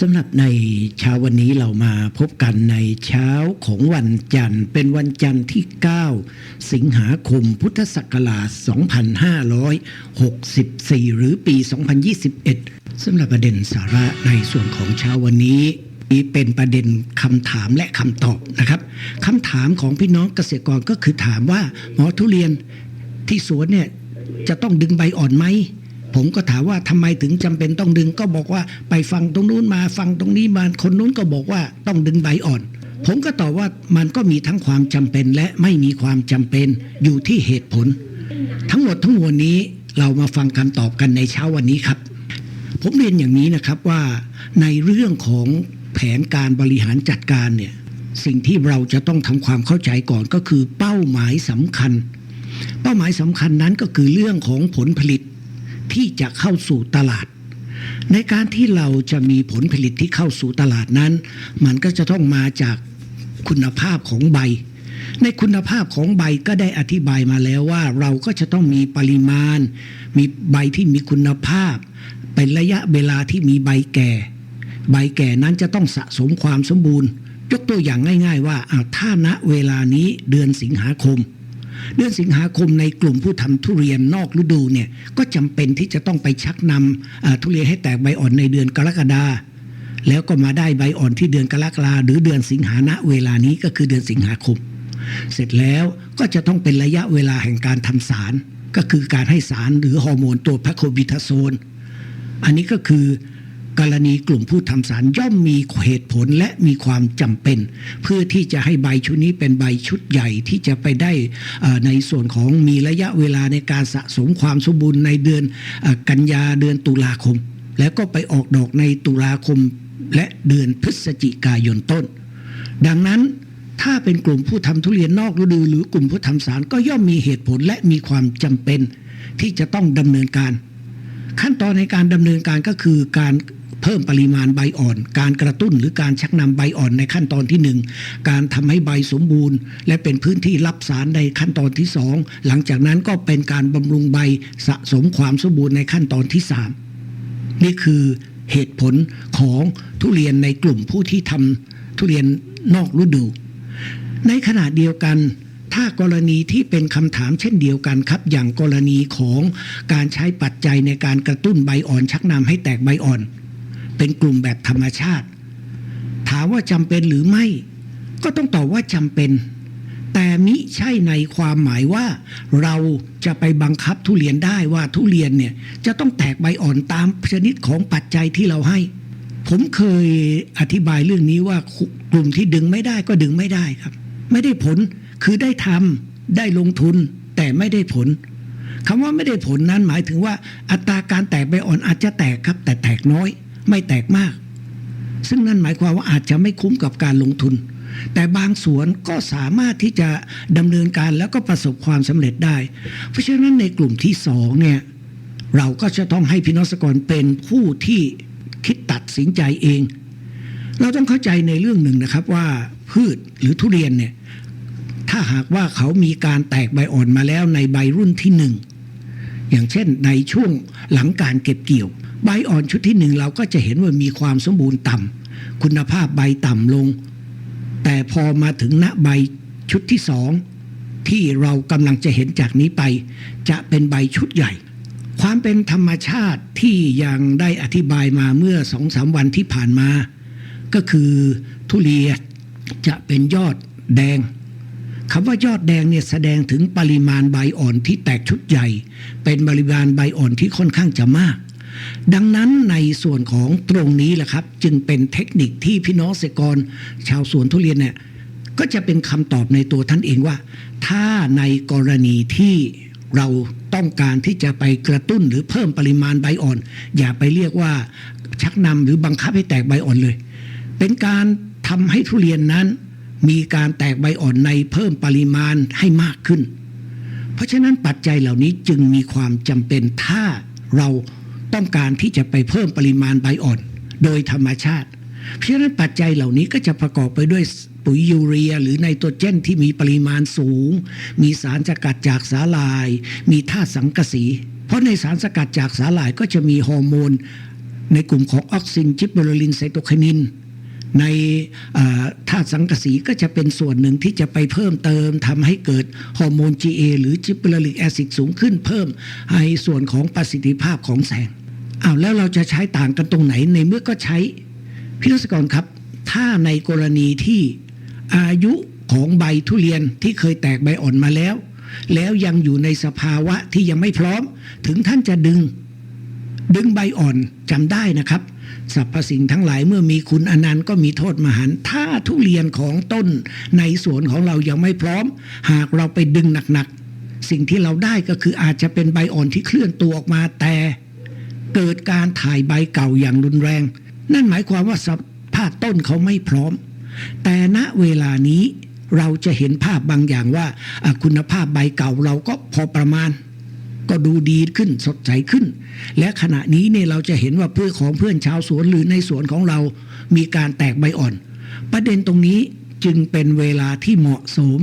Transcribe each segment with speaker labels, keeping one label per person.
Speaker 1: สำหรับในเช้าวันนี้เรามาพบกันในเช้าของวันจันทร์ เป็นวันจันทร์ที่ 9 สิงหาคมพุทธศักราช 2564 หรือปี 2021 สำหรับประเด็นสาระในส่วนของเช้าวันนี้เป็นประเด็นคำถามและคำตอบนะครับคำถามของพี่น้องเกษตรกรก็คือถามว่าหมอทุเรียนที่สวนเนี่ยจะต้องดึงใบอ่อนไหม ผมก็ถามว่าทำไมถึงจำเป็นต้องดึงก็บอกว่าไปฟังตรงนู้นมาฟังตรงนี้มาคนนู้นก็บอกว่าต้องดึงใบอ่อน ผมก็ตอบว่ามันก็มีทั้งความจำเป็นและไม่มีความจำเป็นอยู่ที่เหตุผล ทั้งหมดทั้งมวลนี้เรามาฟังคำตอบกันในเช้าวันนี้ครับ ผมเรียนอย่างนี้นะครับว่าในเรื่องของแผนการบริหารจัดการเนี่ยสิ่งที่เราจะต้องทำความเข้าใจก่อนก็คือเป้าหมายสำคัญ เป้าหมายสำคัญนั้นก็คือเรื่องของผลผลิต ที่จะเข้าสู่ตลาด ในการที่เราจะมีผลผลิตที่เข้าสู่ตลาดนั้น มันก็จะต้องมาจากคุณภาพของใบ ในคุณภาพของใบก็ได้อธิบายมาแล้วว่า เราก็จะต้องมีปริมาณ มีใบที่มีคุณภาพ เป็นระยะเวลาที่มีใบแก่ ใบแก่นั้นจะต้องสะสมความสมบูรณ์ ยกตัวอย่างง่าย ๆ ว่าถ้าณเวลานี้เดือนสิงหาคม เดือนสิงหาคมในกลุ่มผู้ทำทุเรียนนอกฤดูเนี่ยก็จำเป็นที่จะต้องไปชักนำทุเรียนให้แตกใบอ่อนในเดือนกรกฎาแล้วก็มาได้ใบอ่อนที่เดือนกรกฎาหรือเดือนสิงหาณเวลานี้ก็คือเดือนสิงหาคม เสร็จแล้วก็จะต้องเป็นระยะเวลาแห่งการทำสาร ก็คือการให้สารหรือฮอร์โมนตัวพาโคบิทาโซน อันนี้ก็คือ กรณีกลุ่มผู้ทำสารย่อมมีเหตุผลและมีความจำเป็น เพื่อที่จะให้ใบชุดนี้เป็นใบชุดใหญ่ที่จะไปได้ในส่วนของมีระยะเวลาในการสะสมความสมบูรณ์ในเดือนกันยาเดือนตุลาคม แล้วก็ไปออกดอกในตุลาคมและเดือนพฤศจิกายนต้น ดังนั้นถ้าเป็นกลุ่มผู้ทำทุเรียนนอกฤดูหรือกลุ่มผู้ทำสารก็ย่อมมีเหตุผลและมีความจำเป็นที่จะต้องดำเนินการ ขั้นตอนในการดำเนินการก็คือการ เพิ่มปริมาณใบอ่อน การกระตุ้นหรือการชักนำใบอ่อนในขั้นตอนที่ 1 การทำให้ใบสมบูรณ์ และเป็นพื้นที่รับสารในขั้นตอนที่ 2 หลังจากนั้นก็เป็นการบำรุงใบสะสมความสมบูรณ์ในขั้นตอนที่ 3 นี่คือเหตุผลของทุเรียนในกลุ่มผู้ที่ทำทุเรียนนอกฤดู ในขณะเดียวกัน ถ้ากรณีที่เป็นคำถามเช่นเดียวกันครับ อย่างกรณีของการใช้ปัจจัยในการกระตุ้นใบอ่อนชักนำให้แตกใบอ่อน เป็นกลุ่มแบบธรรมชาติ ถามว่าจำเป็นหรือไม่ ก็ต้องตอบว่าจำเป็น แต่มิใช่ในความหมายว่า เราจะไปบังคับทุเรียนได้ว่าทุเรียนเนี่ยจะต้องแตกใบอ่อนตามชนิดของปัจจัยที่เราให้ ผมเคยอธิบายเรื่องนี้ว่ากลุ่มที่ดึงไม่ได้ก็ดึงไม่ได้ครับ ไม่ได้ผลคือได้ทำได้ลงทุนแต่ไม่ได้ผลคำว่าไม่ได้ผลนั้นหมายถึงว่าอัตราการแตกใบอ่อนอาจจะแตกครับ แต่แตกน้อย ไม่แตกมาก ซึ่งนั่นหมายความว่าอาจจะไม่คุ้มกับการลงทุน แต่บางสวนก็สามารถที่จะดำเนินการแล้วก็ประสบความสำเร็จได้ เพราะฉะนั้นในกลุ่มที่สองเนี่ยเราก็จะต้องให้พี่น้องสกรเป็นผู้ที่คิดตัดสินใจเอง เราต้องเข้าใจในเรื่องหนึ่งนะครับว่าพืชหรือทุเรียนเนี่ยถ้าหากว่าเขามีการแตกใบอ่อนมาแล้วในใบรุ่นที่หนึ่งอย่างเช่นในช่วงหลังการเก็บเกี่ยว ใบอ่อนชุดที่หนึ่งเราก็จะเห็นว่ามีความสมบูรณ์ต่ำคุณภาพใบต่ำลง แต่พอมาถึงณใบชุดที่สองที่เรากำลังจะเห็นจากนี้ไป จะเป็นใบชุดใหญ่ ความเป็นธรรมชาติที่ยังได้อธิบายมาเมื่อสองสามวันที่ผ่านมา ก็คือทุเรียนจะเป็นยอดแดงคำว่ายอดแดงเนี่ยแสดงถึงปริมาณใบอ่อนที่แตกชุดใหญ่ เป็นปริมาณใบอ่อนที่ค่อนข้างจะมาก ดังนั้นในส่วนของตรงนี้แหละครับ จึงเป็นเทคนิคที่พี่น้องเกษตรกร ชาวสวนทุเรียนเนี่ยก็จะเป็นคำตอบในตัวท่านเองว่า ถ้าในกรณีที่เราต้องการที่จะไปกระตุ้นหรือเพิ่มปริมาณใบอ่อน อย่าไปเรียกว่าชักนำหรือบังคับให้แตกใบอ่อนเลย เป็นการทำให้ทุเรียนนั้น มีการแตกใบอ่อนในเพิ่มปริมาณให้มากขึ้น เพราะฉะนั้นปัจจัยเหล่านี้จึงมีความจำเป็นถ้าเรา ต้องการที่จะไปเพิ่มปริมาณใบอ่อน โดยธรรมชาติ เพราะฉะนั้นปัจจัยเหล่านี้ก็จะประกอบไปด้วยปุ๋ยยูเรีย หรือไนโตรเจนที่มีปริมาณสูง มีสารสกัดจากสาหร่าย มีธาตุสังกะสี เพราะในสารสกัดจากสาหร่ายก็จะมีฮอร์โมน ในกลุ่มของออกซินจิบเบอร์ลินไซโตไคนินในธาตุสังกะสีก็จะเป็นส่วนหนึ่งที่จะไปเพิ่มเติมทำให้เกิดฮอร์โมน GA หรือจิบเบอร์ลิกแอซิดสูงขึ้นเพิ่มในส่วนของประสิทธิภาพของแสง อ้าวแล้วเราจะใช้ต่างกันตรงไหนในเมื่อก็ใช้พี่รัศกรครับ ถ้าในกรณีที่อายุของใบทุเรียนที่เคยแตกใบอ่อนมาแล้ว แล้วยังอยู่ในสภาวะที่ยังไม่พร้อม ถึงท่านจะดึง ดึงใบอ่อนจำได้นะครับสรรพสิ่งทั้งหลายเมื่อมีคุณอนันต์ก็มีโทษมหันต์ถ้าทุเรียนของต้นในสวนของเรายังไม่พร้อม หากเราไปดึงหนักๆสิ่งที่เราได้ก็คืออาจจะเป็นใบอ่อนที่เคลื่อนตัวออกมาแต่ เกิดการถ่ายใบเก่าอย่างรุนแรง นั่นหมายความว่าสภาพต้นเขาไม่พร้อม แต่ณเวลานี้เราจะเห็นภาพบางอย่างว่าคุณภาพใบเก่าเราก็พอประมาณ ก็ดูดีขึ้นสดใสขึ้น และขณะนี้เนี่ยเราจะเห็นว่าเพื่อนของเพื่อนชาวสวนหรือในสวนของเรามีการแตกใบอ่อน ประเด็นตรงนี้จึงเป็นเวลาที่เหมาะสม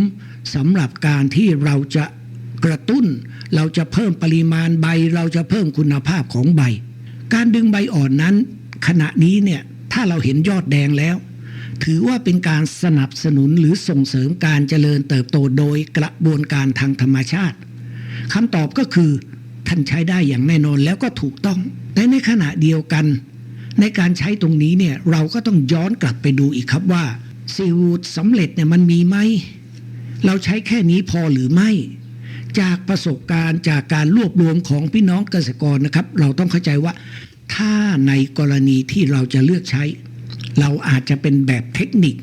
Speaker 1: สำหรับการที่เราจะ กระตุ้น เราจะเพิ่มปริมาณใบ เราจะเพิ่มคุณภาพของใบ การดึงใบอ่อนนั้น ขณะนี้เนี่ยถ้าเราเห็นยอดแดงแล้ว ถือว่าเป็นการสนับสนุนหรือส่งเสริมการเจริญเติบโตโดยกระบวนการทางธรรมชาติคำตอบก็คือท่านใช้ได้อย่างแน่นอนแล้วก็ถูกต้อง แต่ในขณะเดียวกัน ในการใช้ตรงนี้เนี่ยเราก็ต้องย้อนกลับไปดูอีกครับว่าซีวูดสำเร็จเนี่ยมันมีไหม เราใช้แค่นี้พอหรือไม่ จากประสบการณ์จากการรวบรวมของพี่น้องเกษตรกรนะครับ เราต้องเข้าใจว่าถ้าในกรณีที่เราจะเลือกใช้ เราอาจจะเป็นแบบเทคนิค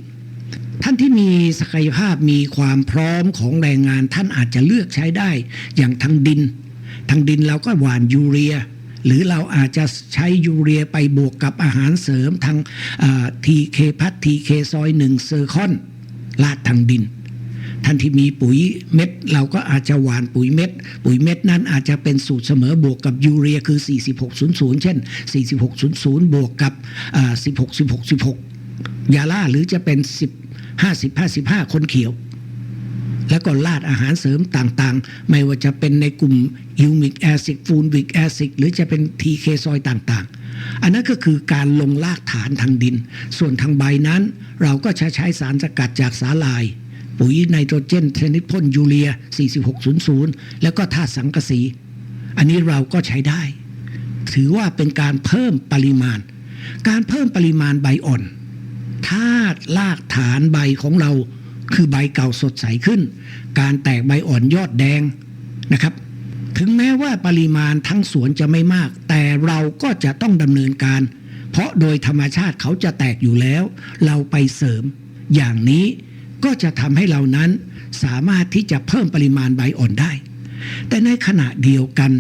Speaker 1: ท่านที่มีศักยภาพมีความพร้อมของแรงงาน ท่านอาจจะเลือกใช้ได้อย่างทางดิน ทางดินเราก็หว่านยูเรีย หรือเราอาจจะใช้ยูเรียไปบวกกับอาหารเสริมทางทีเคพัททีเคซอยหนึ่งเซอร์คอนลาดทางดิน ท่านที่มีปุ๋ยเม็ด เราก็อาจจะหว่านปุ๋ยเม็ด ปุ๋ยเม็ดนั้นอาจจะเป็นสูตรเสมอบวกกับยูเรียคือ 4600 เช่น 4600 บวกกับ 16 16 16 ยาล่าหรือจะเป็น 10 50 55 คนเขียว แล้วก็ลาดอาหารเสริมต่างๆ ไม่ว่าจะเป็นในกลุ่มยูมิกแอซิดฟูลวิกแอซิดหรือจะเป็นทีเคซอยต่างๆ อันนั้นก็คือการลงลากฐานทางดิน ส่วนทางใบนั้น เราก็ใช้ใช้สารสกัดจากสาลาย ปุ๋ยไนโตรเจนชนิดพ่นยูเรีย 4600 แล้วก็ธาตุสังกะสี อันนี้เราก็ใช้ได้ ถือว่าเป็นการเพิ่มปริมาณ การเพิ่มปริมาณใบอ่อนถ้ารากฐานใบของเราคือใบเก่าสดใสขึ้น การแตกใบอ่อนยอดแดงนะครับ ถึงแม้ว่าปริมาณทั้งสวนจะไม่มาก แต่เราก็จะต้องดำเนินการ เพราะโดยธรรมชาติเขาจะแตกอยู่แล้ว เราไปเสริม อย่างนี้ ก็จะทำให้เรานั้นสามารถที่จะเพิ่มปริมาณใบอ่อนได้ แต่ในขณะเดียวกัน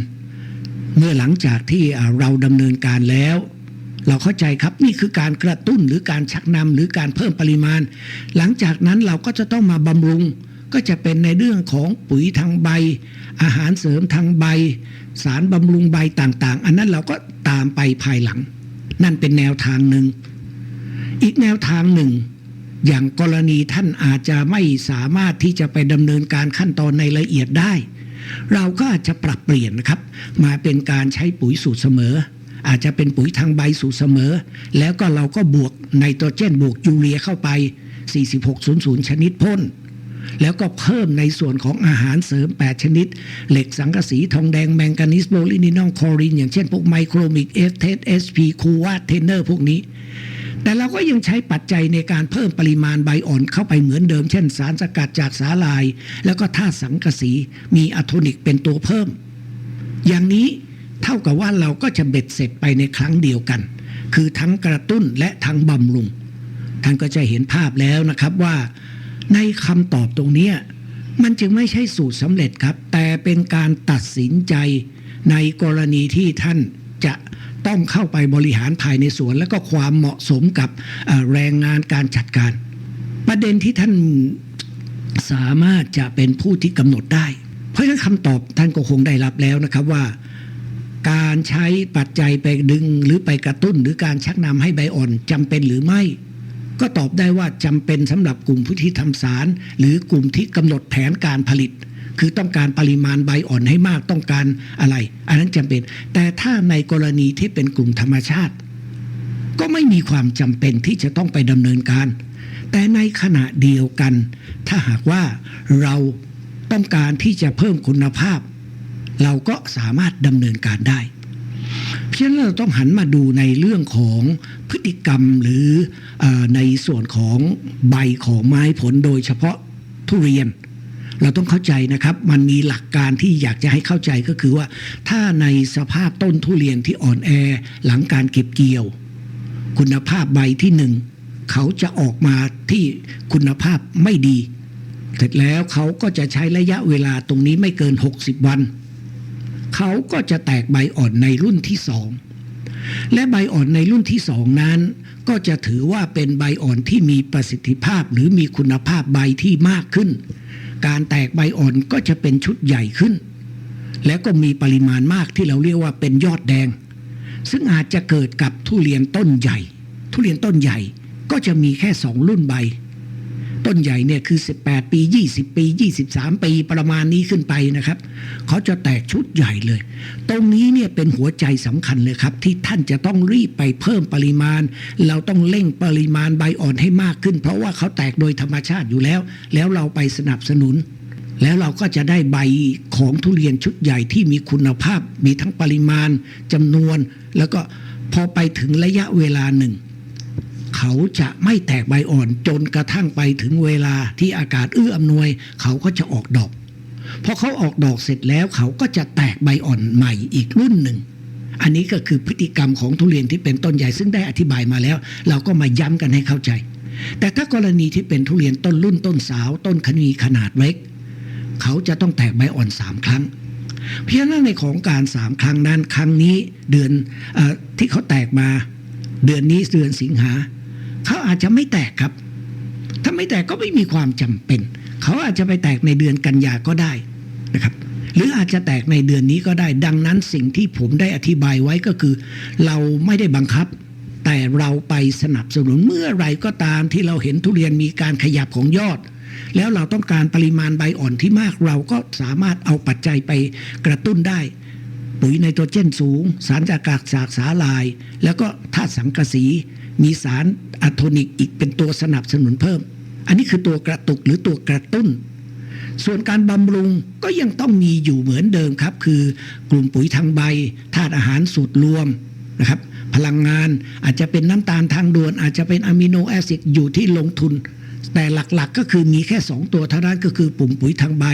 Speaker 1: เมื่อหลังจากที่เราดำเนินการแล้ว เราเข้าใจครับนี่คือการกระตุ้นหรือการชักนำหรือการเพิ่มปริมาณ หลังจากนั้นเราก็จะต้องมาบำรุงก็จะเป็นในเรื่องของปุ๋ยทางใบ อาหารเสริมทางใบ สารบำรุงใบต่างๆ อันนั้นเราก็ตามไปภายหลัง นั่นเป็นแนวทางหนึ่ง อีกแนวทางหนึ่ง อย่างกรณีท่านอาจจะไม่สามารถที่จะไปดำเนินการขั้นตอนในละเอียดได้ เราก็อาจจะปรับเปลี่ยนนะครับ มาเป็นการใช้ปุ๋ยสูตรเสมอ อาจจะเป็นปุ๋ยทางใบสูตรเสมอ แล้วก็เราก็บวกไนโตรเจนบวกยูเรียเข้าไป 4600 ชนิดพ่นแล้วก็เพิ่มในส่วนของอาหารเสริม 8 ชนิด เหล็กสังกะสีทองแดงแมงกานิสโบลินินอลคอริน อย่างเช่นพวกไมโครมิกเอฟเทสเอสพีคูวาเทนเนอร์พวกนี้ แต่เราก็ยังใช้ปัจจัยในการเพิ่มปริมาณใบอ่อนเข้าไปเหมือนเดิม เช่น สารสกัดจากสาลาย แล้วก็ธาตุสังกะสีมีอะโทนิกเป็นตัวเพิ่ม อย่างนี้เท่ากับว่าเราก็จะเบ็ดเสร็จไปในครั้งเดียวกัน คือทั้งกระตุ้นและทั้งบำรุง ท่านก็จะเห็นภาพแล้วนะครับว่า ในคำตอบตรงนี้มันจึงไม่ใช่สูตรสำเร็จครับ แต่เป็นการตัดสินใจในกรณีที่ท่านจะ ต้องเข้าไปบริหารภายในสวน แล้วก็ความเหมาะสมกับแรงงานการจัดการ ประเด็นที่ท่านสามารถจะเป็นผู้ที่กำหนดได้ เพราะฉะนั้นคำตอบท่านก็คงได้รับแล้วนะครับว่า การใช้ปัจจัยไปดึงหรือไปกระตุ้น หรือการชักนำให้ใบอ่อนจำเป็นหรือไม่ก็ตอบได้ว่าจำเป็นสำหรับกลุ่มผู้ที่ทำสาร หรือกลุ่มที่กำหนดแผนการผลิต คือต้องการปริมาณใบอ่อนให้มากต้องการอะไร อันนั้นจำเป็น แต่ถ้าในกรณีที่เป็นกลุ่มธรรมชาติ ก็ไม่มีความจำเป็นที่จะต้องไปดำเนินการ แต่ในขณะเดียวกัน ถ้าหากว่าเราต้องการที่จะเพิ่มคุณภาพ เราก็สามารถดำเนินการได้ เพราะฉะนั้นเราต้องหันมาดูในเรื่องของพฤติกรรมหรืออในส่วนของใบของไม้ผลโดยเฉพาะทุเรียน เราต้องเข้าใจนะครับ มันมีหลักการที่อยากจะให้เข้าใจก็คือว่า ถ้าในสภาพต้นทุเรียนที่อ่อนแอหลังการเก็บเกี่ยว คุณภาพใบที่หนึ่งเขาจะออกมาที่คุณภาพไม่ดี เสร็จแล้วเขาก็จะใช้ระยะเวลาตรงนี้ไม่เกิน 60 วัน เขาก็จะแตกใบอ่อนในรุ่นที่สองและใบอ่อนในรุ่นที่สองนั้น ก็จะถือว่าเป็นใบอ่อนที่มีประสิทธิภาพหรือมีคุณภาพใบที่มากขึ้น การแตกใบอ่อนก็จะเป็นชุดใหญ่ขึ้น แล้วก็มีปริมาณมากที่เราเรียกว่าเป็นยอดแดง ซึ่งอาจจะเกิดกับทุเรียนต้นใหญ่ ทุเรียนต้นใหญ่ก็จะมีแค่สองรุ่นใบ ต้นใหญ่เนี่ยคือ 18 ปี 20 ปี 23 ปีประมาณนี้ขึ้นไปนะครับเขาจะแตกชุดใหญ่เลย ตรงนี้เนี่ยเป็นหัวใจสำคัญเลยครับ ที่ท่านจะต้องรีบไปเพิ่มปริมาณ เราต้องเร่งปริมาณใบอ่อนให้มากขึ้น เพราะว่าเขาแตกโดยธรรมชาติอยู่แล้ว แล้วเราไปสนับสนุน แล้วเราก็จะได้ใบของทุเรียนชุดใหญ่ที่มีคุณภาพ มีทั้งปริมาณจำนวน แล้วก็พอไปถึงระยะเวลาหนึ่ง เขาจะไม่แตกใบอ่อนจนกระทั่งไปถึงเวลาที่อากาศเอื้ออำนวย เขาก็จะออกดอกพอเขาออกดอกเสร็จแล้วเขาก็จะแตกใบอ่อนใหม่อีกรุ่นหนึ่ง อันนี้ก็คือพฤติกรรมของทุเรียนที่เป็นต้นใหญ่ซึ่งได้อธิบายมาแล้ว เราก็มาย้ำกันให้เข้าใจ แต่ถ้ากรณีที่เป็นทุเรียนต้นรุ่นต้นสาว ต้นขนีขนาดเล็ก เขาจะต้องแตกใบอ่อนสามครั้งเพราะฉะนั้นในของการสามครั้งนั้นครั้งนี้เดือนอที่เขาแตกมา เดือนนี้เดือนสิงหา เขาอาจจะไม่แตกครับ ถ้าไม่แตกก็ไม่มีความจำเป็น เขาอาจจะไปแตกในเดือนกันยาก็ได้นะครับ หรืออาจจะแตกในเดือนนี้ก็ได้ ดังนั้นสิ่งที่ผมได้อธิบายไว้ก็คือ เราไม่ได้บังคับ แต่เราไปสนับสนุนเมื่อไรก็ตามที่เราเห็นทุเรียนมีการขยับของยอด แล้วเราต้องการปริมาณใบอ่อนที่มากเราก็สามารถเอาปัจจัยไปกระตุ้นได้ปุ๋ยไนโตรเจนสูง สารจากกากจากสาลาย แล้วก็ธาตุสังกะสี มีสารอะโทนิกอีกเป็นตัวสนับสนุนเพิ่ม อันนี้คือตัวกระตุกหรือตัวกระตุ้น ส่วนการบำรุงก็ยังต้องมีอยู่เหมือนเดิมครับ คือกลุ่มปุ๋ยทางใบธาตุอาหารสูตรรวมนะครับพลังงานอาจจะเป็นน้ำตาลทางด่วน อาจจะเป็นอะมิโนแอซิดอยู่ที่ลงทุน แต่หลักๆก็คือมีแค่ 2 ตัวเท่านั้นก็คือปุ่มปุ๋ยทางใบ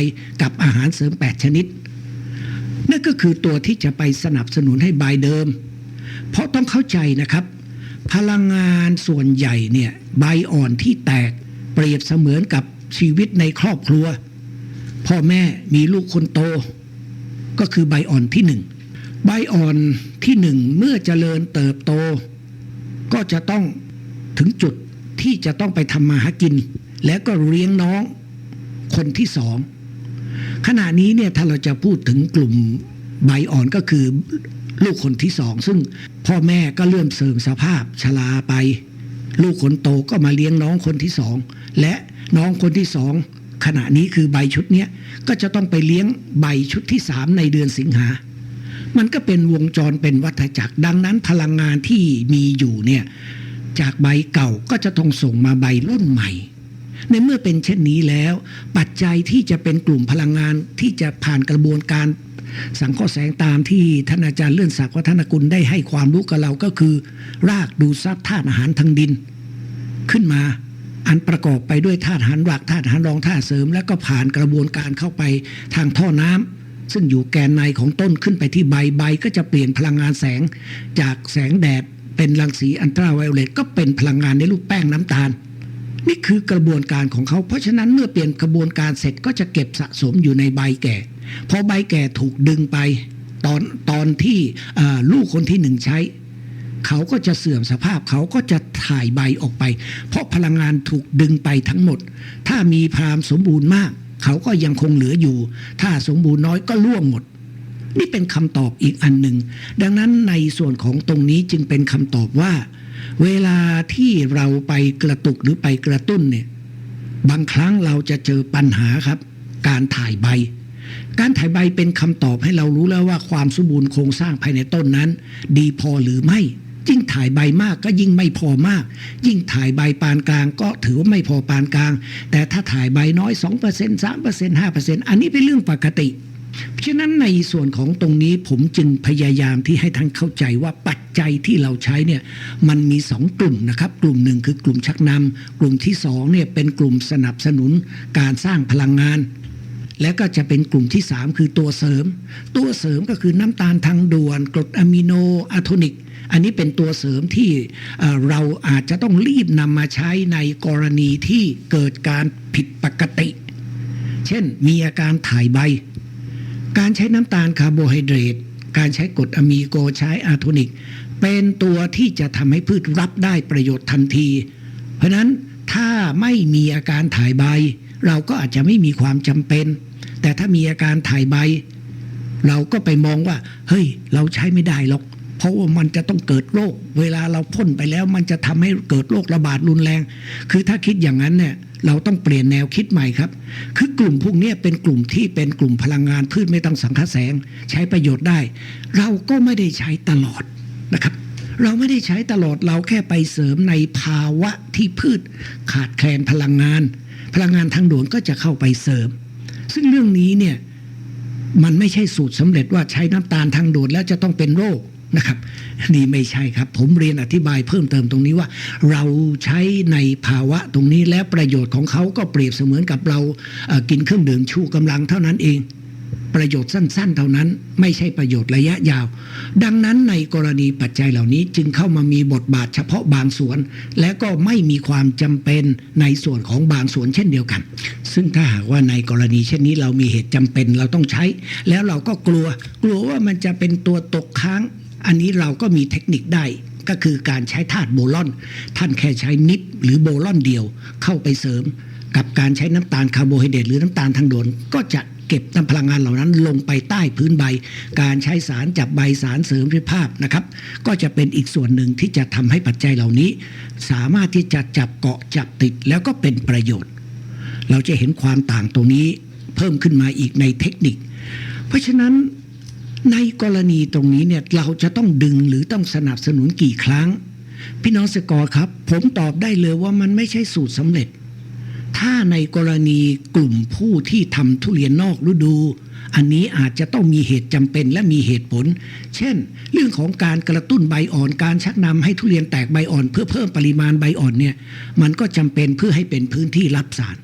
Speaker 1: กับอาหารเสริม 8 ชนิด นั่นก็คือตัวที่จะไปสนับสนุนให้ใบเดิม เพราะต้องเข้าใจนะครับ พลังงานส่วนใหญ่เนี่ยใบอ่อนที่แตกเปรียบเสมือนกับชีวิตในครอบครัว พ่อแม่มีลูกคนโต ก็คือใบอ่อนที่หนึ่งใบอ่อนที่หนึ่งเมื่อเจริญเติบโต ก็จะต้องถึงจุดที่จะต้องไปทำมาหากิน แล้วก็เลี้ยงน้องคนที่สองขณะนี้เนี่ยถ้าเราจะพูดถึงกลุ่มใบอ่อนก็คือ ลูกคนที่สองซึ่งพ่อแม่ก็เริ่มเสริมสภาพชราไป ลูกคนโตก็มาเลี้ยงน้องคนที่สองและน้องคนที่สองขณะนี้คือใบชุดเนี้ยก็จะต้องไปเลี้ยงใบชุดที่สามในเดือนสิงหา มันก็เป็นวงจรเป็นวัฏจักร ดังนั้นพลังงานที่มีอยู่เนี่ยจากใบเก่าก็จะต้องส่งมาใบรุ่นใหม่ ในเมื่อเป็นเช่นนี้แล้ว ปัจจัยที่จะเป็นกลุ่มพลังงานที่จะผ่านกระบวนการ สังเคราะห์แสงตามที่ท่านอาจารย์เลื่อนศักดิ์วัฒนกุลได้ให้ความรู้กับเราก็คือ รากดูดซับธาตุอาหารทางดิน ขึ้นมาอันประกอบไปด้วยธาตุอาหารหลักธาตุอาหารรองธาตุเสริม แล้วก็ผ่านกระบวนการเข้าไปทางท่อน้ำซึ่งอยู่แกนในของต้นขึ้นไปที่ใบใบก็จะเปลี่ยนพลังงานแสง จากแสงแดดเป็นรังสีอันตราไวโอเลตก็เป็นพลังงานในรูปแป้งน้ำตาลนี่คือกระบวนการของเขา เพราะฉะนั้นเมื่อเปลี่ยนกระบวนการเสร็จก็จะเก็บสะสมอยู่ในใบแก่ พอใบแก่ถูกดึงไปตอนตอนที่ลูกคนที่หนึ่งใช้ เขาก็จะเสื่อมสภาพเขาก็จะถ่ายใบออกไป เพราะพลังงานถูกดึงไปทั้งหมด ถ้ามีพรามสมบูรณ์มาก เขาก็ยังคงเหลืออยู่ ถ้าสมบูรณ์น้อยก็ล่วงหมด นี่เป็นคำตอบอีกอันหนึ่ง ดังนั้นในส่วนของตรงนี้จึงเป็นคำตอบว่า เวลาที่เราไปกระตุกหรือไปกระตุ้นเนี่ยบางครั้งเราจะเจอปัญหาครับ การถ่ายใบ การถ่ายใบเป็นคำตอบให้เรารู้แล้วว่าความสมบูรณ์โครงสร้างภายในต้นนั้น ดีพอหรือไม่ยิ่งถ่ายใบมากก็ยิ่งไม่พอมาก ยิ่งถ่ายใบปานกลางก็ถือว่าไม่พอปานกลาง แต่ถ้าถ่ายใบน้อย 2% 3% 5%อันนี้เป็นเรื่องปกติ เพราะฉะนั้นในส่วนของตรงนี้ผมจึงพยายามที่ให้ท่านเข้าใจว่าปัจจัยที่เราใช้เนี่ยมันมีสองกลุ่มนะครับ กลุ่มหนึ่งคือกลุ่มชักนำกลุ่มที่สองเนี่ยเป็นกลุ่มสนับสนุนการสร้างพลังงาน และก็จะเป็นกลุ่มที่ 3 คือตัวเสริม ตัวเสริมก็คือน้ำตาลทางด่วน กรดอะมิโนอะโทนิก อันนี้เป็นตัวเสริมที่เราอาจจะต้องรีบนำมาใช้ในกรณีที่เกิดการผิดปกติ เช่นมีอาการถ่ายใบ การใช้น้ำตาลคาร์โบไฮเดรตการใช้กรดอะมีโกใช้อะโทนิก เป็นตัวที่จะทำให้พืชรับได้ประโยชน์ทันที เพราะฉะนั้นถ้าไม่มีอาการถ่ายใบ เราก็อาจจะไม่มีความจำเป็น แต่ถ้ามีอาการถ่ายใบ เราก็ไปมองว่า เฮ้ย เราใช้ไม่ได้หรอก เพราะว่ามันจะต้องเกิดโรค เวลาเราพ่นไปแล้ว มันจะทำให้เกิดโรคระบาดรุนแรง คือถ้าคิดอย่างนั้นเนี่ยเราต้องเปลี่ยนแนวคิดใหม่ครับ คือกลุ่มพวกนี้เป็นกลุ่มที่เป็นกลุ่มพลังงานพืชไม่ต้องสังเคราะห์แสง ใช้ประโยชน์ได้ เราก็ไม่ได้ใช้ตลอดนะครับ เราไม่ได้ใช้ตลอดเราแค่ไปเสริมในภาวะที่พืช ขาดแคลนพลังงาน พลังงานทางด่วนก็จะเข้าไปเสริม ซึ่งเรื่องนี้เนี่ยมันไม่ใช่สูตรสำเร็จว่าใช้น้ำตาลทางดูดแล้วจะต้องเป็นโรคนะครับนี่ไม่ใช่ครับ ผมเรียนอธิบายเพิ่มเติมตรงนี้ว่า เราใช้ในภาวะตรงนี้และประโยชน์ของเขาก็เปรียบเสมือนกับเรากินเครื่องดื่มชูกำลังเท่านั้นเอง ประโยชน์สั้น ๆ เท่านั้น ไม่ใช่ประโยชน์ระยะยาว ดังนั้นในกรณีปัจจัยเหล่านี้จึงเข้ามามีบทบาทเฉพาะบางส่วน และก็ไม่มีความจำเป็นในส่วนของบางส่วนเช่นเดียวกัน ซึ่งถ้าหากว่าในกรณีเช่นนี้เรามีเหตุจำเป็นเราต้องใช้ แล้วเราก็กลัว กลัวว่ามันจะเป็นตัวตกค้าง อันนี้เราก็มีเทคนิคได้ก็คือการใช้ธาตุโบลอน ท่านแค่ใช้นิดหรือโบลอนเดียวเข้าไปเสริม กับการใช้น้ำตาลคาร์โบไฮเดรตหรือน้ำตาลทางด่วนก็จะ เก็บน้ำพลังงานเหล่านั้นลงไปใต้พื้นใบ การใช้สารจับใบสารเสริมชีวภาพนะครับ ก็จะเป็นอีกส่วนหนึ่งที่จะทำให้ปัจจัยเหล่านี้ สามารถที่จะจับเกาะจับติดแล้วก็เป็นประโยชน์ เราจะเห็นความต่างตรงนี้เพิ่มขึ้นมาอีกในเทคนิค เพราะฉะนั้นในกรณีตรงนี้เนี่ยเราจะต้องดึงหรือต้องสนับสนุนกี่ครั้ง พี่น้องสกอร์ครับ ผมตอบได้เลยว่ามันไม่ใช่สูตรสำเร็จ ถ้าในกรณีกลุ่มผู้ที่ทำทุเรียนนอกฤดู อันนี้อาจจะต้องมีเหตุจำเป็นและมีเหตุผล เช่น เรื่องของการกระตุ้นใบอ่อนการชักนำให้ทุเรียนแตกใบอ่อน เพื่อเพิ่มปริมาณใบอ่อนเนี่ยมันก็จำเป็นเพื่อให้เป็นพื้นที่รับสาร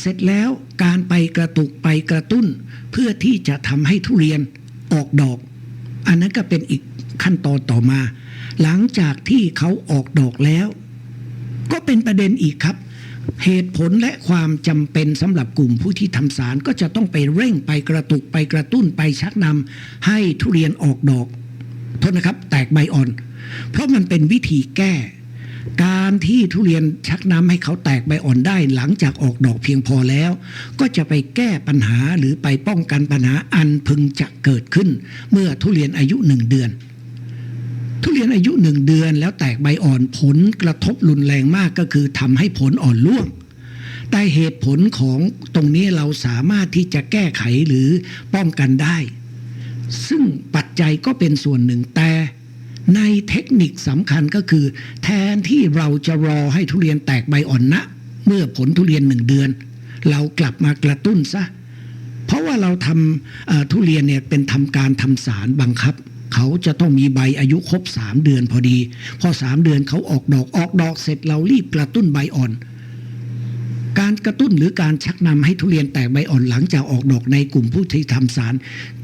Speaker 1: เสร็จแล้วการไปกระตุกไปกระตุ้น เพื่อที่จะทำให้ทุเรียนออกดอก อันนั้นก็เป็นอีกขั้นตอนต่อมา หลังจากที่เขาออกดอกแล้ว ก็เป็นประเด็นอีกครับ เหตุผลและความจำเป็นสำหรับกลุ่มผู้ที่ทำสารก็จะต้องไปเร่งไปกระตุกไปกระตุ้นไปชักนำให้ทุเรียนออกดอกโทษนะครับ แตกใบอ่อน เพราะมันเป็นวิธีแก้ การที่ทุเรียนชักน้ำให้เขาแตกใบอ่อนได้ หลังจากออกดอกเพียงพอแล้ว ก็จะไปแก้ปัญหาหรือไปป้องกันปัญหาอันพึงจะเกิดขึ้น เมื่อทุเรียนอายุหนึ่งเดือน ทุเรียนอายุหนึ่งเดือนแล้วแตกใบอ่อนผลกระทบรุนแรงมากก็คือทำให้ผลอ่อนร่วง แต่เหตุผลของตรงนี้เราสามารถที่จะแก้ไขหรือป้องกันได้ ซึ่งปัจจัยก็เป็นส่วนหนึ่งแต่ในเทคนิคสำคัญก็คือ แทนที่เราจะรอให้ทุเรียนแตกใบอ่อนนะ เมื่อผลทุเรียนหนึ่งเดือน เรากลับมากระตุ้นซะเพราะว่าเราทำทุเรียนเนี่ยเป็นทำการทำสารบังคับ เขาจะต้องมีใบอายุครบ3เดือนพอดี พอ3เดือนเขาออกดอกออกดอกเสร็จเรารีบกระตุ้นใบอ่อน การกระตุ้นหรือการชักนำให้ทุเรียนแตกใบอ่อนหลังจากออกดอกในกลุ่มผู้ที่ทำสาร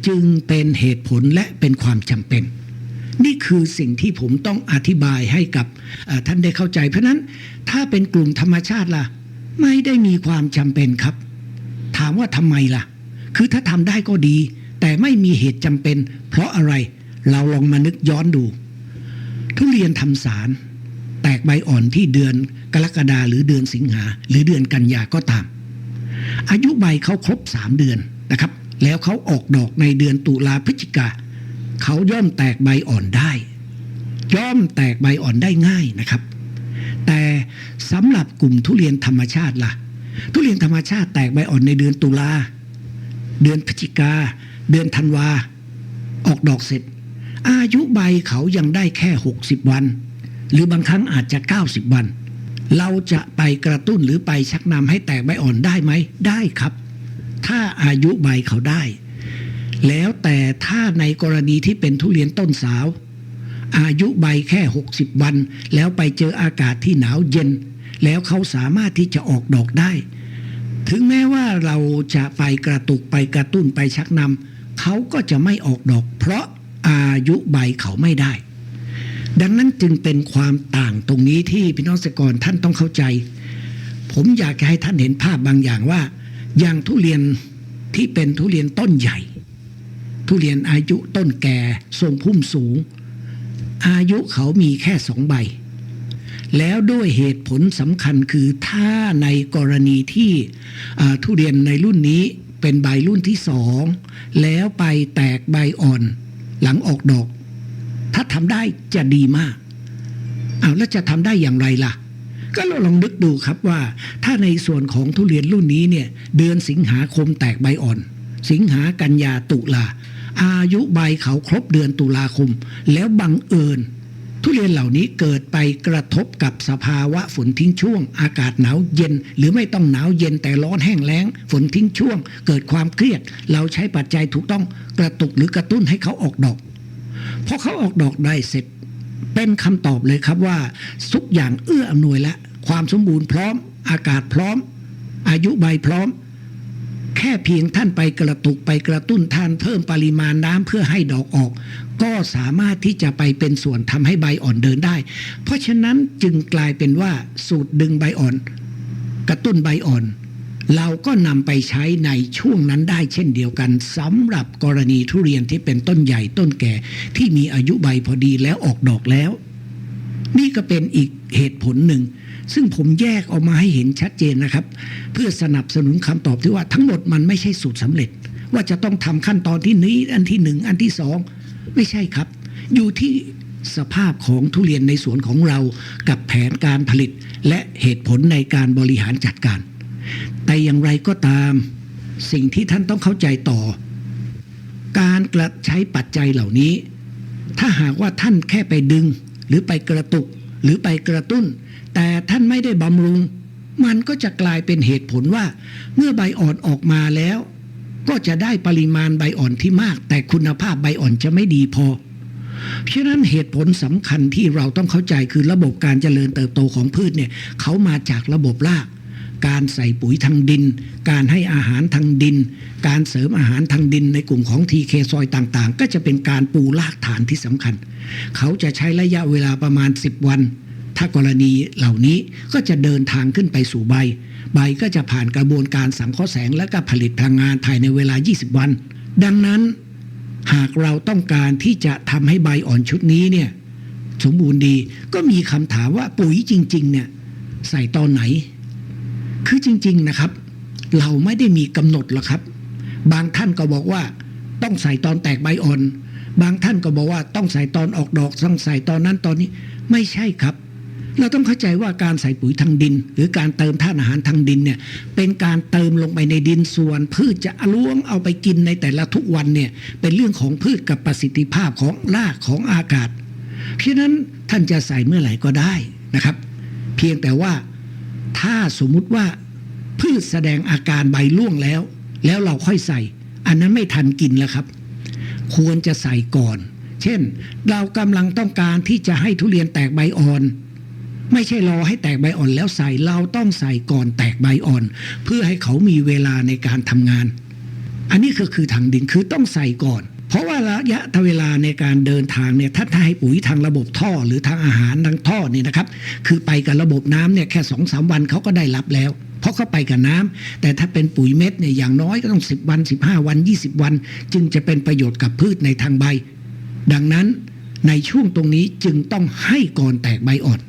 Speaker 1: จึงเป็นเหตุผลและเป็นความจำเป็น นี่คือสิ่งที่ผมต้องอธิบายให้กับท่านได้เข้าใจ เพราะฉะนั้นถ้าเป็นกลุ่มธรรมชาติล่ะ ไม่ได้มีความจำเป็นครับ ถามว่าทำไมล่ะ คือถ้าทำได้ก็ดี แต่ไม่มีเหตุจำเป็น เพราะอะไร เราลองมานึกย้อนดู ทุเรียนทำสาร แตกใบอ่อนที่เดือนกรกฎาหรือเดือนสิงหา หรือเดือนกันยาก็ตาม อายุใบเขาครบ3เดือนนะครับ แล้วเขาออกดอกในเดือนตุลาพฤศจิกาเขาย่อมแตกใบอ่อนได้ ย่อมแตกใบอ่อนได้ง่ายนะครับ แต่สำหรับกลุ่มทุเรียนธรรมชาติล่ะ ทุเรียนธรรมชาติแตกใบอ่อนในเดือนตุลาเดือนพฤศจิกา เดือนธันวา ออกดอกเสร็จ อายุใบเขายังได้แค่ 60 วัน หรือบางครั้งอาจจะ 90 วัน เราจะไปกระตุ้นหรือไปชักนำให้แตกใบอ่อนได้ไหมได้ครับ ถ้าอายุใบเขาได้ แล้วแต่ถ้าในกรณีที่เป็นทุเรียนต้นสาว อายุใบแค่ 60 วัน แล้วไปเจออากาศที่หนาวเย็น แล้วเขาสามารถที่จะออกดอกได้ ถึงแม้ว่าเราจะไปกระตุกไปกระตุ้นไปชักนำเขาก็จะไม่ออกดอก เพราะ อายุใบเขาไม่ได้ ดังนั้นจึงเป็นความต่างตรงนี้ที่พี่น้องเกษตรกรท่านต้องเข้าใจ ผมอยากจะให้ท่านเห็นภาพบางอย่างว่า อย่างทุเรียนที่เป็นทุเรียนต้นใหญ่ ทุเรียนอายุต้นแก่ทรงพุ่มสูง อายุเขามีแค่สองใบ แล้วด้วยเหตุผลสำคัญคือถ้าในกรณีที่ทุเรียนในรุ่นนี้เป็นใบรุ่นที่สองแล้วไปแตกใบอ่อน หลังออกดอก ถ้าทำได้จะดีมาก เอาแล้วจะทำได้อย่างไรล่ะ ก็เราลองนึกดูครับว่า ถ้าในส่วนของทุเรียนรุ่นนี้เนี่ย เดือนสิงหาคมแตกใบอ่อน สิงหากันยาตุลาอายุใบเขาครบเดือนตุลาคม แล้วบังเอิญ ทุเรียนเหล่านี้เกิดไปกระทบกับสภาวะฝนทิ้งช่วง อากาศหนาวเย็น หรือไม่ต้องหนาวเย็นแต่ร้อนแห้งแล้ง ฝนทิ้งช่วง เกิดความเครียด เราใช้ปัจจัยถูกต้องกระตุกหรือกระตุ้นให้เขาออกดอกพอเขาออกดอกได้เสร็จ เป็นคำตอบเลยครับว่าทุกอย่างเอื้ออำนวยและ ความสมบูรณ์พร้อม อากาศพร้อม อายุใบพร้อม แค่เพียงท่านไปกระตุกไปกระตุ้นท่านเพิ่มปริมาณน้ำเพื่อให้ดอกออก ก็สามารถที่จะไปเป็นส่วนทำให้ใบอ่อนเดินได้ เพราะฉะนั้นจึงกลายเป็นว่าสูตรดึงใบอ่อน กระตุ้นใบอ่อน เราก็นำไปใช้ในช่วงนั้นได้เช่นเดียวกันสำหรับกรณีทุเรียนที่เป็นต้นใหญ่ต้นแก่ ที่มีอายุใบพอดีแล้วออกดอกแล้ว นี่ก็เป็นอีกเหตุผลหนึ่งซึ่งผมแยกออกมาให้เห็นชัดเจนนะครับ เพื่อสนับสนุนคำตอบที่ว่าทั้งหมดมันไม่ใช่สูตรสำเร็จ ว่าจะต้องทำขั้นตอนที่นี้อันที่หนึ่งอันที่สอง ไม่ใช่ครับ อยู่ที่สภาพของทุเรียนในสวนของเรากับแผนการผลิตและเหตุผลในการบริหารจัดการ แต่อย่างไรก็ตามสิ่งที่ท่านต้องเข้าใจต่อ การกระใช้ปัจจัยเหล่านี้ ถ้าหากว่าท่านแค่ไปดึง หรือไปกระตุกหรือไปกระตุ้น แต่ท่านไม่ได้บำรุง มันก็จะกลายเป็นเหตุผลว่า เมื่อใบอ่อนออกมาแล้ว ก็จะได้ปริมาณใบอ่อนที่มาก แต่คุณภาพใบอ่อนจะไม่ดีพอเพราะฉะนั้นเหตุผลสำคัญที่เราต้องเข้าใจคือระบบการเจริญเติบโตของพืชเนี่ยเขามาจากระบบราก การใส่ปุ๋ยทางดิน การให้อาหารทางดิน การเสริมอาหารทางดินในกลุ่มของทีเคซอยต่างๆ ก็จะเป็นการปูรากฐานที่สำคัญ เขาจะใช้ระยะเวลาประมาณ 10 วัน ถ้ากรณีเหล่านี้ก็จะเดินทางขึ้นไปสู่ใบ ใบก็จะผ่านกระบวนการสังเคราะห์แสงและก็ผลิตพลังงานภายในเวลา 20 วัน ดังนั้นหากเราต้องการที่จะทำให้ใบอ่อนชุดนี้เนี่ยสมบูรณ์ดีก็มีคำถามว่าปุ๋ยจริง ๆ เนี่ยใส่ตอนไหน คือจริง ๆนะครับ เราไม่ได้มีกำหนดหรอกครับ บางท่านก็บอกว่าต้องใส่ตอนแตกใบอ่อน บางท่านก็บอกว่าต้องใส่ตอนออกดอกต้องใส่ตอนนั้นตอนนี้ ไม่ใช่ครับ เราต้องเข้าใจว่าการใส่ปุ๋ยทางดิน หรือการเติมธาตุอาหารทางดินเนี่ยเป็นการเติมลงไปในดินส่วน พืชจะล้วงเอาไปกินในแต่ละทุกวันเนี่ยเป็นเรื่องของพืชกับประสิทธิภาพของรากของอากาศ เพราะนั้นท่านจะใส่เมื่อไหร่ก็ได้นะครับ เพียงแต่ว่าถ้าสมมุติว่าพืชแสดงอาการใบร่วงแล้ว แล้วเราค่อยใส่ อันนั้นไม่ทันกินแล้วครับ ควรจะใส่ก่อน เช่น เรากำลังต้องการที่จะให้ทุเรียนแตกใบอ่อน ไม่ใช่รอให้แตกใบอ่อนแล้วใส่เราต้องใส่ก่อนแตกใบอ่อน เพื่อให้เขามีเวลาในการทำงาน อันนี้ก็คือทางดินคือต้องใส่ก่อน เพราะว่าระยะเวลาในการเดินทางเนี่ยถ้าถ้าให้ปุ๋ยทางระบบท่อหรือทางอาหารทางท่อเนี่ยนะครับ คือไปกับระบบน้ำเนี่ยแค่สองสามวันเขาก็ได้รับแล้วเพราะเขาไปกับน้ำแต่ถ้าเป็นปุ๋ยเม็ดเนี่ยอย่างน้อยก็ต้อง 10 วัน 15 วัน 20 วัน จึงจะเป็นประโยชน์กับพืชในทางใบ ดังนั้นในช่วงตรงนี้จึงต้องให้ก่อนแตกใบอ่อน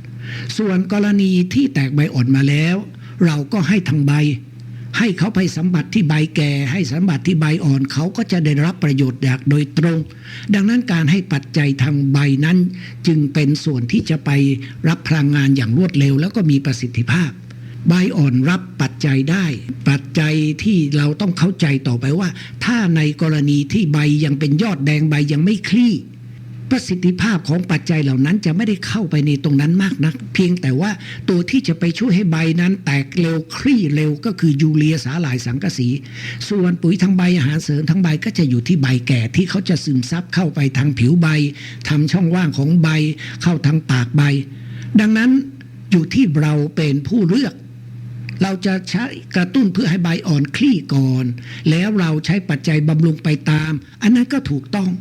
Speaker 1: ส่วนกรณีที่แตกใบอ่อนมาแล้ว เราก็ให้ทางใบ ให้เขาไปสัมผัสที่ใบแก่ ให้สัมผัสที่ใบอ่อนเขาก็จะได้รับประโยชน์จากโดยตรง ดังนั้นการให้ปัจจัยทางใบนั้น จึงเป็นส่วนที่จะไปรับพลังงานอย่างรวดเร็ว แล้วก็มีประสิทธิภาพใบอ่อนรับปัจจัยได้ ปัจจัยที่เราต้องเข้าใจต่อไปว่า ถ้าในกรณีที่ใบยังเป็นยอดแดงใบยังไม่คลี่ ประสิทธิภาพของปัจจัยเหล่านั้นจะไม่ได้เข้าไปในตรงนั้นมากนัก เพียงแต่ว่าตัวที่จะไปช่วยให้ใบนั้นแตกเร็วคลี่เร็วก็คือยูเรียสาหร่ายสังกะสี ส่วนปุ๋ยทางใบอาหารเสริมทางใบก็จะอยู่ที่ใบแก่ที่เขาจะซึมซับเข้าไปทางผิวใบทำช่องว่างของใบ เข้าทางปากใบ ดังนั้นอยู่ที่เราเป็นผู้เลือกเราจะใช้กระตุ้นเพื่อให้ใบอ่อนคลี่ก่อน แล้วเราใช้ปัจจัยบำรุงไปตาม อันนั้นก็ถูกต้อง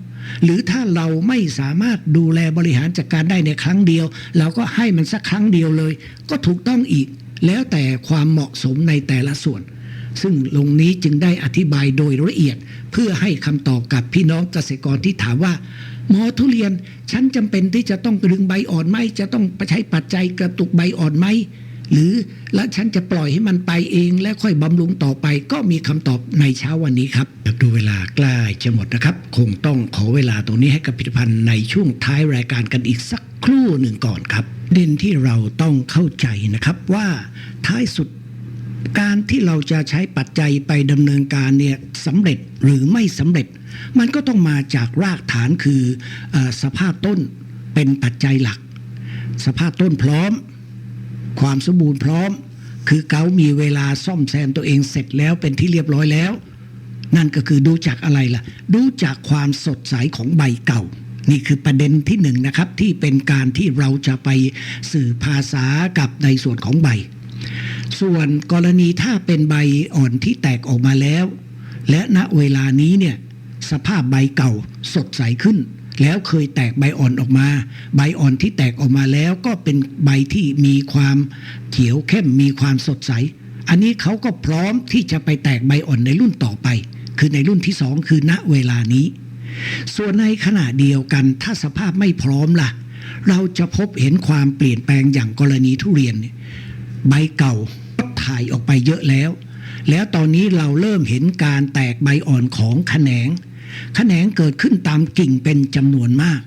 Speaker 1: หรือถ้าเราไม่สามารถดูแลบริหารจัดการได้ในครั้งเดียว เราก็ให้มันสักครั้งเดียวเลย ก็ถูกต้องอีก แล้วแต่ความเหมาะสมในแต่ละส่วน ซึ่งลงนี้จึงได้อธิบายโดยละเอียด เพื่อให้คำตอบกับพี่น้องเกษตรกรที่ถามว่าหมอทุเรียนฉันจำเป็นที่จะต้องดึงใบอ่อนไหมจะต้องใช้ปัจจัยกระตุกใบอ่อนไหม หรือแล้วฉันจะปล่อยให้มันไปเองแล้วค่อยบำรุงต่อไป ก็มีคำตอบในเช้าวันนี้ครับดูเวลาใกล้จะหมดนะครับ คงต้องขอเวลาตรงนี้ให้กับผลิตภัณฑ์ในช่วงท้ายรายการกันอีกสักครู่หนึ่งก่อนครับเด่นที่เราต้องเข้าใจนะครับว่าท้ายสุดการที่เราจะใช้ปัจจัยไปดำเนินการเนี่ยสำเร็จหรือไม่สำเร็จ มันก็ต้องมาจากรากฐานคืออสภาพต้นเป็นปัจจัยหลัก สภาพต้นพร้อม ความสมบูรณ์พร้อม คือเขามีเวลาซ่อมแซมตัวเองเสร็จแล้วเป็นที่เรียบร้อยแล้ว นั่นก็คือดูจากอะไรล่ะ ดูจากความสดใสของใบเก่า นี่คือประเด็นที่หนึ่งนะครับ ที่เป็นการที่เราจะไปสื่อภาษากับในส่วนของใบ ส่วนกรณีถ้าเป็นใบอ่อนที่แตกออกมาแล้ว และณเวลานี้เนี่ยสภาพใบเก่าสดใสขึ้น แล้วเคยแตกใบอ่อนออกมา ใบอ่อนที่แตกออกมาแล้วก็เป็นใบที่มีความเขียวเข้มมีความสดใส อันนี้เขาก็พร้อมที่จะไปแตกใบอ่อนในรุ่นต่อไป คือในรุ่นที่สองคือณเวลานี้ ส่วนในขณะเดียวกันถ้าสภาพไม่พร้อมล่ะ เราจะพบเห็นความเปลี่ยนแปลงอย่างกรณีทุเรียน ใบเก่าถ่ายออกไปเยอะแล้ว แล้วตอนนี้เราเริ่มเห็นการแตกใบอ่อนของแขนง แขนงเกิดขึ้นตามกิ่งเป็นจำนวนมาก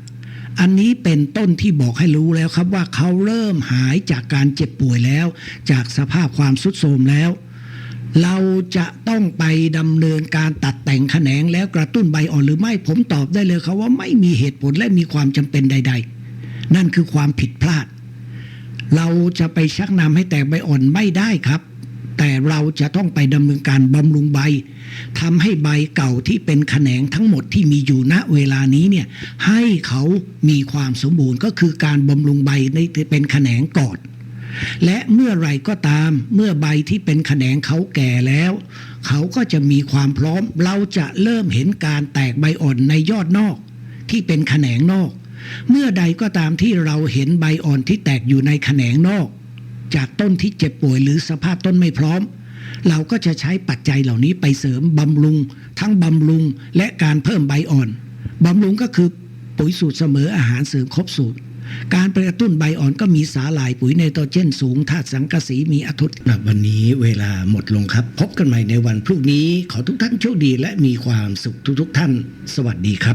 Speaker 1: อันนี้เป็นต้นที่บอกให้รู้แล้วครับว่าเขาเริ่มหายจากการเจ็บป่วยแล้ว จากสภาพความสุดโทรมแล้ว เราจะต้องไปดำเนินการตัดแต่งแขนงแล้วกระตุ้นใบอ่อนหรือไม่ผมตอบได้เลยครับว่าไม่มีเหตุผลและมีความจำเป็นใด ๆ นั่นคือความผิดพลาด เราจะไปชักนำให้แตกใบอ่อนไม่ได้ครับ แต่เราจะต้องไปดำเนินการบำรุงใบทำให้ใบเก่าที่เป็นแขนงทั้งหมดที่มีอยู่ณเวลานี้เนี่ยให้เขามีความสมบูรณ์ก็คือการบำรุงใบในเป็นแขนงก่อน และเมื่อไรก็ตามเมื่อใบที่เป็นแขนงเขาแก่แล้ว เขาก็จะมีความพร้อม เราจะเริ่มเห็นการแตกใบอ่อนในยอดนอก ที่เป็นแขนงนอก เมื่อใดก็ตามที่เราเห็นใบอ่อนที่แตกอยู่ในแขนงนอก จากต้นที่เจ็บป่วยหรือสภาพต้นไม่พร้อม เราก็จะใช้ปัจจัยเหล่านี้ไปเสริมบำรุง ทั้งบำรุงและการเพิ่มใบอ่อนบำรุงก็คือปุ๋ยสูตรเสมออาหารเสริมครบสูตร การกระตุ้นใบอ่อนก็มีสาหร่ายปุ๋ยไนโตรเจนสูงธาตุสังกะสีมีอะทุวันนี้เวลาหมดลงครับ พบกันใหม่ในวันพรุ่งนี้ขอทุกท่านโชคดีและมีความสุขทุกๆท่าน สวัสดีครับ